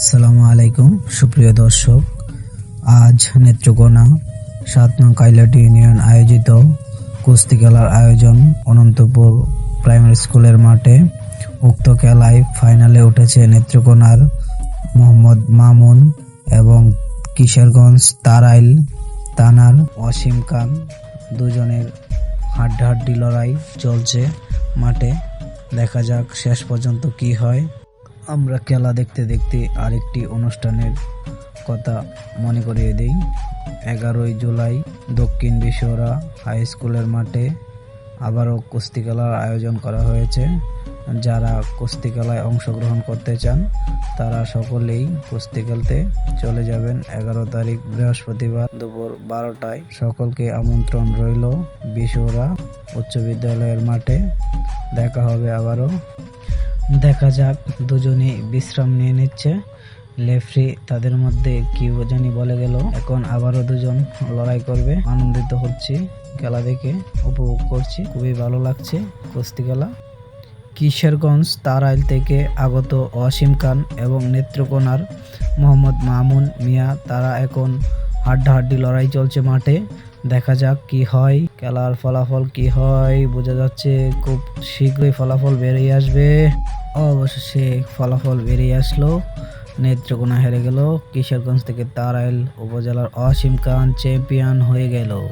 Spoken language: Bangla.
আসসালামু আলাইকুম, সুপ্রিয় দর্শক। আজ নেত্রকোনা সাত নং কাইলাটি ইউনিয়ন আয়োজিত কুস্তি খেলার আয়োজন অনন্তপুর প্রাইমারি স্কুলের মাঠে। উক্ত খেলায় ফাইনালে উঠেছে নেত্রকোনার মোহাম্মদ মামুন এবং কিশোরগঞ্জ তারাইল তানার অসীম খান। দুজনের হাড্ডাহাড্ডি লড়াই চলছে মাঠে। দেখা যাক শেষ পর্যন্ত কি হয়। আমরা খেলা দেখতে দেখতে আরেকটি অনুষ্ঠানের কথা মনে করিয়ে দিই। এগারোই জুলাই দক্ষিণ বিশ্বরা হাই স্কুলের মাঠে আবারও কুস্তি খেলার আয়োজন করা হয়েছে। যারা কুস্তি খেলায় অংশগ্রহণ করতে চান, তারা সকলেই কুস্তি খেলতে চলে যাবেন। এগারো তারিখ বৃহস্পতিবার দুপুর বারোটায়। সকলকে আমন্ত্রণ রইল বিশ্বরা উচ্চ বিদ্যালয়ের মাঠে। দেখা হবে আবারও। দেখা যাক দুজনে বিশ্রাম নিয়ে নিচ্ছে। লেফরি তাদের মধ্যে কি জানি বলে গেল। এখন আবারও দুজন লড়াই করবে। আনন্দিত হচ্ছি, খেলা দেখে উপভোগ করছি। খুবই ভালো লাগছে কুস্তি খেলা। কিশোরগঞ্জ তারাইল থেকে আগত অসীম খান এবং নেত্রকোনার মোহাম্মদ মামুন মিয়া, তারা এখন হাড্ডাহাড্ডি লড়াই চলছে মাঠে। দেখা যাক কি হয়, খেলার ফলাফল কি হয়, বোঝা যাচ্ছে খুব শীঘ্রই ফলাফল বেরিয়ে আসবে। অবশেষে ফলাফল বেরিয়ে আসলো। নেত্রকোনা হেরে গেল। কিশোরগঞ্জ থেকে তারাইল উপজেলার অসীম খান চ্যাম্পিয়ন হয়ে গেল।